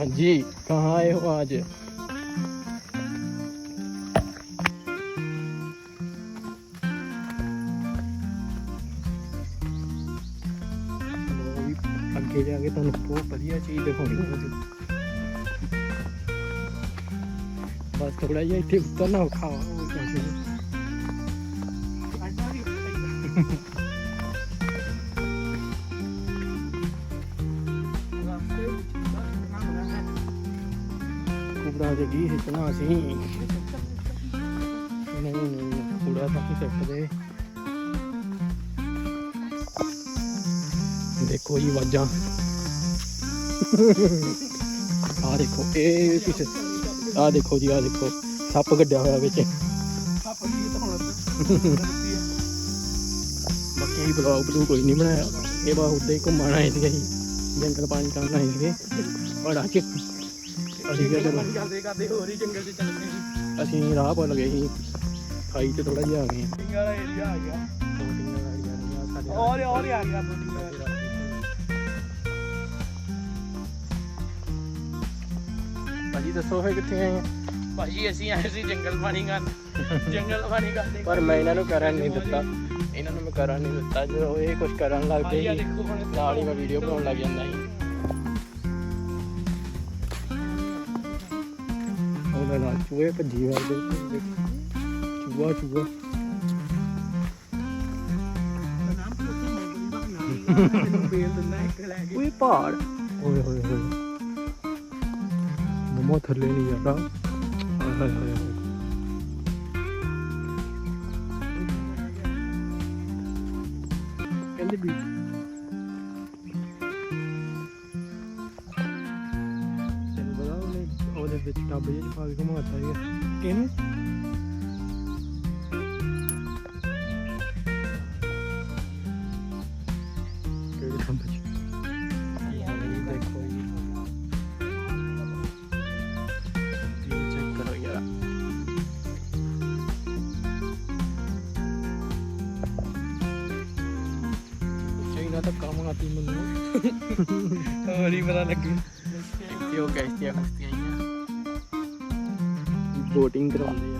हाँ जी कहाँ आए हो आज ਲਓ ਵੀ ਅੱਗੇ ਜਾ ਕੇ ਤੁਹਾਨੂੰ ਬਹੁਤ ਵਧੀਆ ਚੀਜ਼ ਦਿਖਾਉਣੀ ਹੈ ਬਸ ਥੋੜਾ ਜਿਹਾ ਇੱਥੇ ਉਤਰਨਾ ਔਖਾ ਵਾ ਉਹ ਕਿਉਂਕਿ ਕੂੜਾ ਦੇ ਹਿੱਟਣਾ ਸੀ ਨਹੀਂ ਨਹੀਂ ਕੂੜਾ ਤਾਂ ਨਹੀਂ ਸਿੱਟਦੇ। ਦੇਖੋ ਜੀ ਵਾਜਾਂ ਆ ਦੇਖੋ, ਇਹ ਪਿੱਛੇ ਆ ਦੇਖੋ ਜੀ ਆ ਦੇਖੋ, ਸੱਪ ਗੱਡਿਆ ਹੋਇਆ ਵਿੱਚ। ਬਾਕੀ ਇਹ ਬਲੌਗ ਬਲੂ ਕੋਈ ਨਹੀਂ ਬਣਾਇਆ। ਇਹ ਬਾ ਉੱਡੇ ਘੁੰਮਣ ਆਏ ਸੀਗੇ ਜੰਗਲ ਪਾਣੀ ਕਰਨ ਆਏ ਸੀਗੇ। ਬੜਾ ਕਿ ਅਸੀਂ ਕਿਹਾ ਚਲੋ ਕਰਦੇ ਕਰਦੇ ਹੋਰ ਹੀ ਜੰਗਲ 'ਚ ਚੱਲ। ਗਏ ਅਸੀਂ ਰਾਹ ਭੁੱਲ ਗਏ ਸੀ। ਖਾਈ ਤੇ ਥੋੜਾ ਜਿਹਾ ਆ ਗਏ। ਬੋਟਿੰਗ ਵਾਲਾ ਏਰੀਆ ਆ ਗਿਆ ਬੋਟਿੰਗ ਵਾਲੀਆਂ ਰਹੀਆਂ ਸਾਡੇ ਔਰ ਔਰ ਆ ਗਿਆ ਬੋਟਿੰਗ ਵਾਲਾ ਭਾਜੀ ਦੱਸੋ ਫੇ ਕਿੱਥੇ ਆਏ ਆ? ਭਾਜੀ ਅਸੀਂ ਆਏ ਸੀ ਜੰਗਲ ਪਾਣੀ ਕਰਨ। ਜੰਗਲ ਪਾਣੀ ਕਰਦੇ ਪਰ ਮੈਂ ਇਹਨਾਂ ਨੂੰ ਕਰਨ ਨਹੀਂ ਦਿੱਤਾ। ਇਹਨਾਂ ਨੂੰ ਮੈਂ ਕਰਨ ਨਹੀਂ ਦਿੱਤਾ। ਜਦੋਂ ਇਹ ਕੁਝ ਕਰਨ ਲੱਗਦੇ ਭਾਜੀ ਆ ਸੀ ਦੇਖੋ ਹੁਣ ਨਾਲ ਹੀ ਮੈਂ ਵੀਡੀਓ ਬਣਾਉਣ ਲੱਗ ਜਾਂਦਾ ਸੀ। ਉਹਦਾ ਨਾਲ ਚੂਹੇ ਭੱਜੀ ਵਰਦੇ ਚੂਹਾ ਚੂਹਾ। ਬੇਲ ਪਹਾੜ। ਓਏ ਹੋਏ ਹੋਏ ਮਮਾ ਥੱਲੇ ਨਹੀਂ ਜਾਂਦਾ। ਹਾਏ ਹਾਏ ਹਾਏ। ਕਹਿੰਦੇ ਵੀ ਟੱਬ ਜਿਹੇ 'ਚ ਪਾ ਕੇ ਘੁਮਾਤਾ ਸੀਗਾ ਕਿਹਨੂੰ ਕਿਹੜੇ ਟੱਬ 'ਚ ਇਹ ਦੇਖੋ ਜੀ ਇਹ ਚੈੱਕ ਕਰੋ ਯਾਰ ਚਾਈਨਾ ਤਾਂ ਕੰਮ ਬੋਟਿੰਗ ਕਰਾਉਂਦੇ ਆ।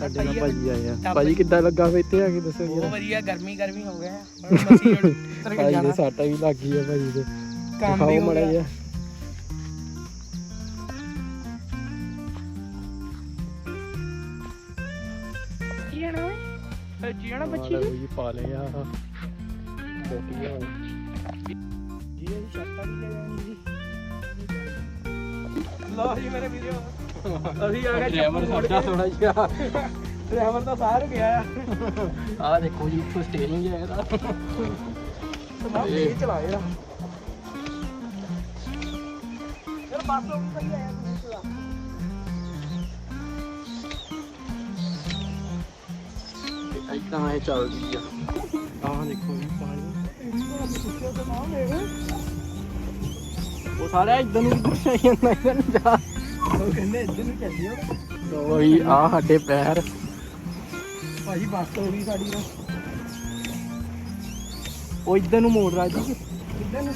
ਸਾਡੇ ਨਾਲ ਭਾਜੀ ਆਏ ਆ। ਭਾਜੀ ਕਿੱਦਾਂ ਲੱਗਾ ਫੇ ਇੱਥੇ ਆ ਕੇ ਦੱਸੋ ਬਹੁਤ ਵਧੀਆ ਗਰਮੀ ਗਰਮੀ ਹੋ ਗਿਆ। ਹੁਣ ਮਸੀਂ ਉਤਰ ਕੇ ਭਾਜੀ ਜਾਣਾ। ਦੇ ਸਾਟਾ ਵੀ ਲੱਗ ਗਈ ਆ ਭਾਜੀ ਦੇ। ਕੰਮ ਵੀ ਹੋ ਮਾੜਾ ਗਿਆ। ਜਿਹਾ। ਓਏ ਜੀਣਾ ਬੱਚੀ ਆਹ ਲਓ ਜੀ ਪਾ ਲਏ ਆ। ਬੋਟੀਆਂ ਜੀ ਇਹ ਸ਼ਰਟਾਂ ਵੀ ਲੈ ਜਾਣੀ ਜੀ। ਲਓ ਜੀ ਮੇਰੇ ਵੀਡੀਓ ਅਸੀਂ ਆ ਗਏ ਡਰਾਈਵਰ ਸਾਡਾ ਥੋੜਾ ਜਿਹਾ। ਡਰਾਈਵਰ ਤਾਂ ਸਾਰ ਗਿਆ ਆ। ਆ ਦੇਖੋ ਜੀ ਇੱਥੋਂ ਸਟੇਰਿੰਗ ਹੈ ਇਹਦਾ। ਸਮਾਂ ਇਹ ਚਲਾ ਯਾਰ ਯਾਰ ਬੱਸ ਉਹ ਵੀ ਸਹੀ ਆਇਆ ਤੂੰ ਚਲਾ। ਇਦਾਂ ਇਹ ਚੱਲਦੀ ਆ ਆਹ ਦੇਖੋ ਜੀ ਪਾਣੀ ਉਹ ਸਾਰਾ ਇਦਾਂ ਨੂੰ ਪੁੱਛਿਆ ਜਾਂਦਾ ਇਦਾਂ ਨੂੰ ਜਾ ਉਹ ਕਹਿੰਦੇ ਇੱਧਰ ਨੂੰ ਚੱਲੀ ਉਹ ਲੋ ਜੀ ਆ ਸਾਡੇ ਪੈਰ ਭਾਜੀ ਬੱਸ ਹੋ ਗਈ ਸਾਡੀ ਨਾ ਉਹ ਇਦਾਂ ਨੂੰ ਮੋੜ ਰਾ ਜੀ ਇੱਧਰ ਨੂੰ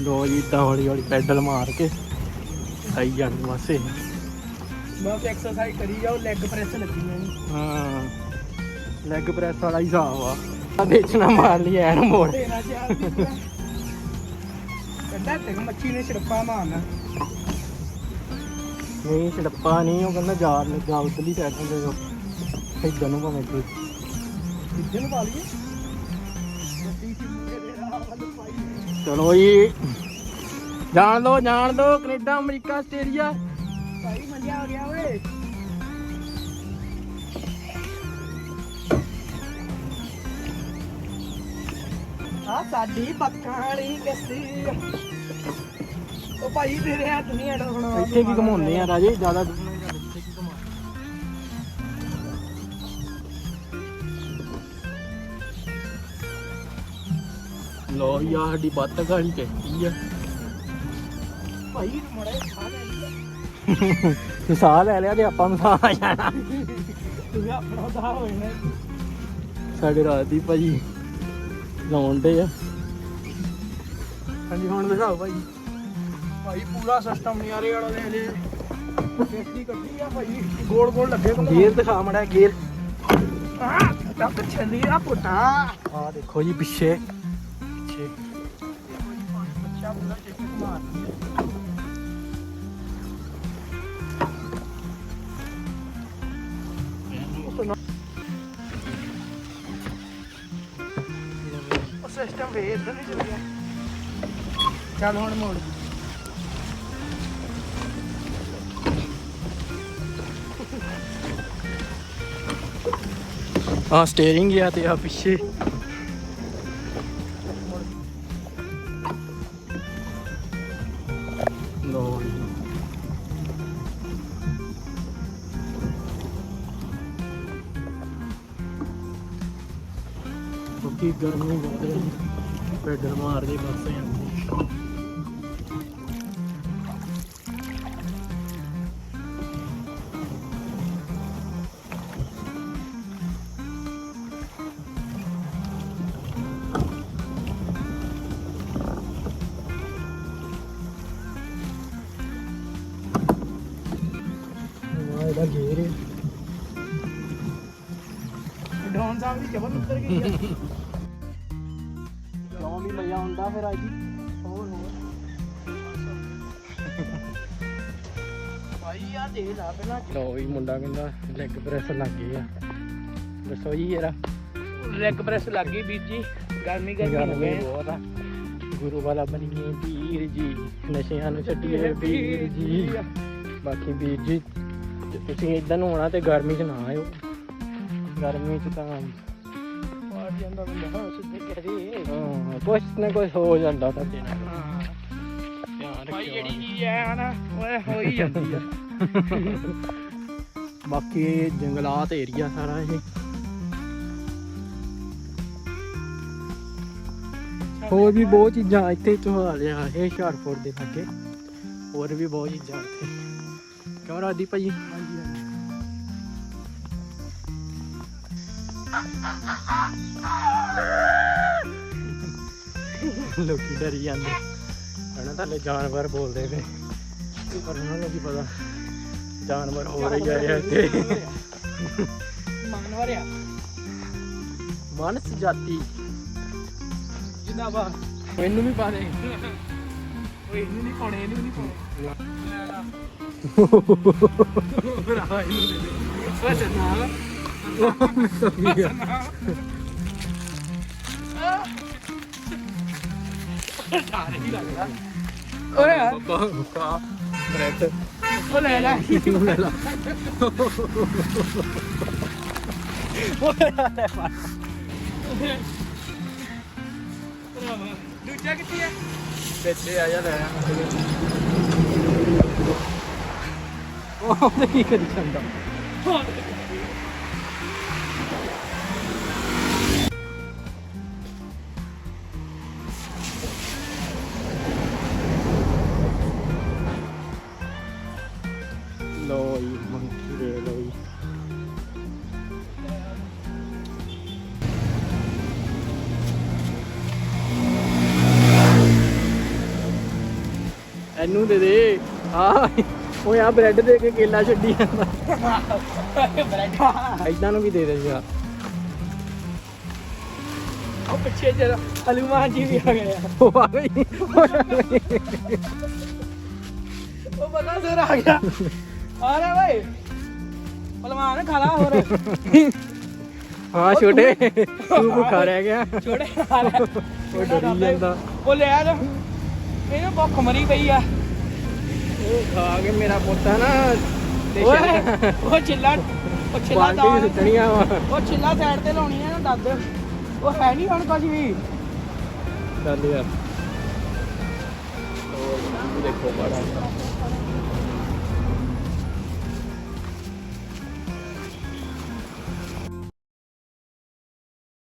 ਲੋ ਜੀ ਇਦਾਂ ਹੌਲੀ ਹੌਲੀ ਪੈਡਲ ਮਾਰ ਕੇ ਆਈ ਜਾਂਦੇ ਵਾਸੇ ਬਸ ਐਕਸਰਸਾਈਜ਼ ਕਰੀ ਜਾਓ ਲੈਗ ਪ੍ਰੈਸ ਲੱਗੀ ਜਾਣੀ ਹਾਂ। ਲੈਗ ਪ੍ਰੈਸ ਵਾਲਾ ਹੀ ਹਿਸਾਬ ਆ। ਆ ਵੇਚਣਾ ਮਾਰ ਲਈ ਐਨ ਮੋੜ। ਤੇਰਾ ਚਾਰ ਕਹਿੰਦਾ ਤੇ ਮੱਛੀ ਨੇ ਛੜਪਾ ਮਾਰਨਾ। ਨਹੀਂ ਛੜੱਪਾ ਨਹੀਂ ਉਹ ਕਹਿੰਦਾ ਜਾਰ ਲੱਗਾ ਉਤਲੀ ਸਾਈਡ ਤੇ ਨੂੰ ਭਾਵੇਂ ਕੋਈ ਇੱਧਰ ਨੂੰ ਪਾ ਲਈਏ। ਚਲੋ ਜੀ। ਜਾਣ ਦੋ ਜਾਣ ਦੋ ਕੈਨੇਡਾ ਅਮਰੀਕਾ ਆਸਟ੍ਰੇਲੀਆ। ਭਾਈ ਮੰਜਾ ਹੋ ਗਿਆ ਓਏ। ਆ ਸਾਡੀ ਪੱਕਾਂ ਵਾਲੀ ਕੱਸੀ ਉਹ ਭਾਈ ਤੇਰੇ ਹੱਥ ਨਹੀਂ ਅੜ ਹੁਣ ਇੱਥੇ ਕੀ ਘਮਾਉਂਦੇ ਆ ਰਾਜੇ? ਜ਼ਿਆਦਾ ਲੋ ਯਾ ਸਾਡੀ ਬੱਤਕ ਵਾਲੀ ਕਹਿਤੀ ਆ। ਭਾਈ ਮੜਾ ਖਾ ਲੈ। ਤੂੰ ਸਾਹ ਲੈ ਲਿਆ ਤੇ ਆਪਾਂ ਨੂੰ ਸਾਹ ਆ ਜਾਣਾ। ਤੂੰ ਆਪਣਾ ਦਾ ਹੋਏ ਨੇ। ਸਾਡੇ ਰਾਤ ਦੀ ਭਾਜੀ ਲਾਉਣ ਦੇ ਆ। ਹਾਂਜੀ ਹੁਣ ਦਿਖਾਓ ਭਾਈ। ਭਾਈ ਪੂਰਾ ਸਿਸਟਮ ਨਿਆਰੇ ਵਾਲਾ ਲੈ ਲੈ ਕਿਸ਼ਤੀ ਕੱਢੀ ਆ ਭਾਈ। ਗੋਲ ਗੋਲ ਲੱਗੇ ਕੋਲ ਗੇਅਰ ਦਿਖਾ ਮੜਾ ਗੇਅਰ ਟੱਕ ਛੱਲੀ ਆ ਪੁੱਟਾ। ਆ ਦੇਖੋ ਜੀ ਪਿੱਛੇ। ਪਿੱਛੇ। ਬੱਚਾ ਪੂਰਾ ਚਿੱਕ ਮਾਰ ਸਿਸਟਮ ਵੇ ਇਧਰ ਨਹੀਂ ਚੱਲ ਗਿਆ ਚੱਲ ਹੁਣ ਮੋੜ ਆ ਸਟੀਅਰਿੰਗ ਆ ਤੇ ਆ ਪਿੱਛੇ। ਗਰਮੀ ਬਹੁਤ ਹੈ। ਪੈਡਲ ਮਾਰਦੇ ਬਸ ਜਾਂਦੇ। ਇਹਦਾ ਗੇਅਰ ਹੈ। ਡਾਉਨ ਸਾਹਿਬ ਦੀ ਜਬਰ ਉੱਤਰ ਗਈ ਆ। ਫਿਰ ਅੱਜ ਹੋਰ ਹੋਰ। ਭਾਈ ਆ ਦੇ ਲਾ ਪਹਿਲਾਂ ਲੋ ਵੀ ਮੁੰਡਾ ਕਹਿੰਦਾ ਲੈਗ ਪ੍ਰੈਸ ਲੱਗ ਗਏ ਆ। ਦੱਸੋ ਜੀ ਯਾਰਾ ਲੈਗ ਪ੍ਰੈਸ ਲੱਗ ਗਈ ਵੀਰ ਜੀ। ਗਰਮੀ ਗਰਮੀ ਹੋ ਬਹੁਤ ਆ। ਗੁਰੂ ਵਾਲਾ ਬਣੀਏ ਵੀਰ ਜੀ। ਨਸ਼ਿਆਂ ਨੂੰ ਛੱਡੀਏ ਵੀਰ ਜੀ। ਬਾਕੀ ਵੀਰ ਜੀ ਜੇ ਤੁਸੀਂ ਇਦਾਂ ਨੂੰ ਆਉਣਾ ਤੇ ਗਰਮੀ 'ਚ ਨਾ ਆਇਓ। ਗਰਮੀ 'ਚ ਤਾਂ ਮਾਰ ਜਾਂਦਾ ਬੰਦਾ। ਹਾਂ ਸਿੱਧੇ ਕਹਦੇ ਹਾਂ, ਕੁਛ ਨਾ ਕੁਛ ਹੋ ਜਾਂਦਾ ਤੁਹਾਡੇ ਨਾਲ ਹਾਂ। ਧਿਆਨ ਭਾਈ ਰੱਖਿਓ। ਜਿਹੜੀ ਚੀਜ਼ ਹੈ ਨਾ ਉਹ ਹੋ ਹੀ ਜਾਂਦੀ ਆ। ਬਾਕੀ ਇਹ ਜੰਗਲਾਤ ਏਰੀਆ ਸਾਰਾ ਇਹ। ਹੋਰ ਵੀ ਬਹੁਤ ਚੀਜ਼ਾਂ ਇੱਥੇ ਆ ਇਹ ਹੁਸ਼ਿਆਰਪੁਰ ਦੇ ਲਾਗੇ। ਹੋਰ ਵੀ ਬਹੁਤ ਚੀਜ਼ਾਂ ਇੱਥੇ। ਭਾਈ? ਹਾਂਜੀ ਹਾਂਜੀ। ਲੋਕੀ ਡਰੀ ਜਾਂਦੇ। ਹਨਾ ਥੱਲੇ ਜਾਨਵਰ ਬੋਲਦੇ ਪਏ। ਪਰ ਉਹਨਾਂ ਨੂੰ ਕੀ ਪਤਾ ਜਾਨਵਰ ਹੋ ਰਹੀ ਆ ਇੱਥੇ। ਮੰਗਣ ਵਾਰਿਆ ਮਾਨਸ ਜਾਤੀ। ਜਿੰਦਾਬਾਦ। ਮੈਨੂੰ ਵੀ ਪਾ ਦੇ। ਓਏ ਇਹਨੂੰ ਨਹੀਂ ਪਾਉਣੇ ਇਹਨੂੰ ਨਹੀਂ ਪਾਉਣੇ। ਭਰਾ ਇਹਨੂੰ ਦੇ ਦੇ। ਨਾ ਓਏ ਕਾ ਬ੍ਰੈਡ। ਉਹ ਲੈ ਲੈ। ਲੈ ਲਾ। ਭਰਾਵਾ ਦੂਜਾ ਕਿੱਥੇ ਆ? ਬੱਚੇ ਆ ਜਾ ਲੈ ਉਹ ਕੀ ਕਰੀ ਜਾਂਦਾ? ਇਹਨੂੰ ਦੇ ਦੇ। ਆ ਉਹ ਆ ਬ੍ਰੈਡ ਦੇ ਕੇ ਕੇਲਾ ਛੱਡੀ ਜਾਂਦਾ। ਬ੍ਰੈਡ ਐਦਾਂ ਨੂੰ ਵੀ ਦੇ ਦੇ ਯਾਰ। ਉਹ ਪਿੱਛੇ ਜਰਾ ਹਲੂਮਾਨ ਜੀ ਵੀ ਆ ਗਏ ਉਹ ਆ ਗਈ। ਉਹ ਬਤਾ ਸਰ ਆ ਗਿਆ। ਆ ਰਿਹਾ ਓਏ। ਪਲਵਾਨ ਖਾਲਾ ਹੋਰ। ਹਾਂ ਛੋਟੇ। ਤੂੰ ਭੁੱਖਾ ਰਹਿ ਗਿਆ। ਛੋੜੇ ਆ ਰਿਹਾ। ਉਹ ਡਰੀ ਜਾਂਦਾ। ਉਹ ਲੈ ਆ ਇਹਨੂੰ ਭੁੱਖ ਮਰੀ ਪਈ ਆ। ਉਹ ਖਾ ਕੇ ਮੇਰਾ ਪੁੱਤਾ ਨਾ ਤੇ ਓਏ ਉਹ ਚਿੱਲਾ ਉਹ ਚਿੱਲਾ ਬਾਲਟੀ ਦਾ ਸੁੱਟਣੀਆਂ ਵਾ। ਉਹ ਚਿੱਲਾ ਸਾਈਡ ਤੇ ਲਾਉਣੀ ਆ ਨਾ ਦੱਦ ਉਹ ਹੈ ਨਹੀਂ ਹੁਣ ਕੁਝ ਵੀ। ਚੱਲ ਯਾਰ। ਉਹ ਦੇਖੋ ਬੜਾ